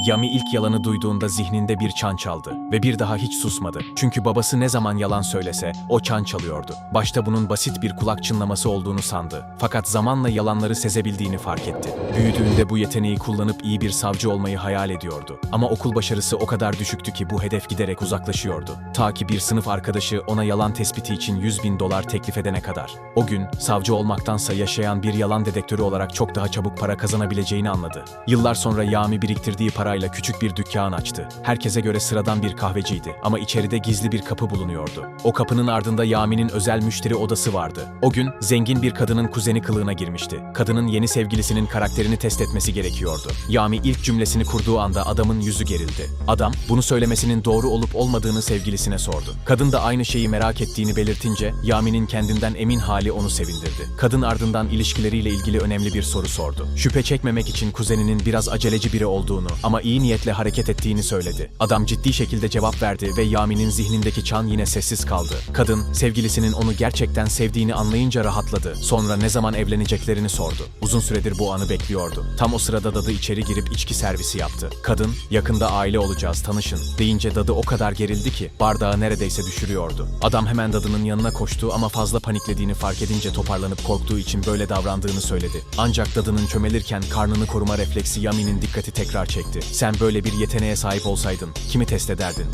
Yami ilk yalanı duyduğunda zihninde bir çan çaldı ve bir daha hiç susmadı. Çünkü babası ne zaman yalan söylese o çan çalıyordu. Başta bunun basit bir kulak çınlaması olduğunu sandı. Fakat zamanla yalanları sezebildiğini fark etti. Büyüdüğünde bu yeteneği kullanıp iyi bir savcı olmayı hayal ediyordu. Ama okul başarısı o kadar düşüktü ki bu hedef giderek uzaklaşıyordu. Ta ki bir sınıf arkadaşı ona yalan tespiti için 100 bin dolar teklif edene kadar. O gün savcı olmaktansa yaşayan bir yalan dedektörü olarak çok daha çabuk para kazanabileceğini anladı. Yıllar sonra Yami biriktirdiği parayla küçük bir dükkan açtı. Herkese göre sıradan bir kahveciydi ama içeride gizli bir kapı bulunuyordu. O kapının ardında Yami'nin özel müşteri odası vardı. O gün zengin bir kadının kuzeni kılığına girmişti. Kadının yeni sevgilisinin karakterini test etmesi gerekiyordu. Yami ilk cümlesini kurduğu anda adamın yüzü gerildi. Adam bunu söylemesinin doğru olup olmadığını sevgilisine sordu. Kadın da aynı şeyi merak ettiğini belirtince Yami'nin kendinden emin hali onu sevindirdi. Kadın ardından ilişkileriyle ilgili önemli bir soru sordu. Şüphe çekmemek için kuzeninin biraz aceleci biri olduğunu ama iyi niyetle hareket ettiğini söyledi. Adam ciddi şekilde cevap verdi ve Yami'nin zihnindeki çan yine sessiz kaldı. Kadın sevgilisinin onu gerçekten sevdiğini anlayınca rahatladı. Sonra ne zaman evleneceklerini sordu. Uzun süredir bu anı bekliyordu. Tam o sırada dadı içeri girip içki servisi yaptı. Kadın yakında aile olacağız tanışın deyince dadı o kadar gerildi ki bardağı neredeyse düşürüyordu. Adam hemen dadının yanına koştu ama fazla paniklediğini fark edince toparlanıp korktuğu için böyle davrandığını söyledi. Ancak dadının çömelirken karnını koruma refleksi Yami'nin dikkati tekrar çekti. Sen böyle bir yeteneğe sahip olsaydın kimi test ederdin?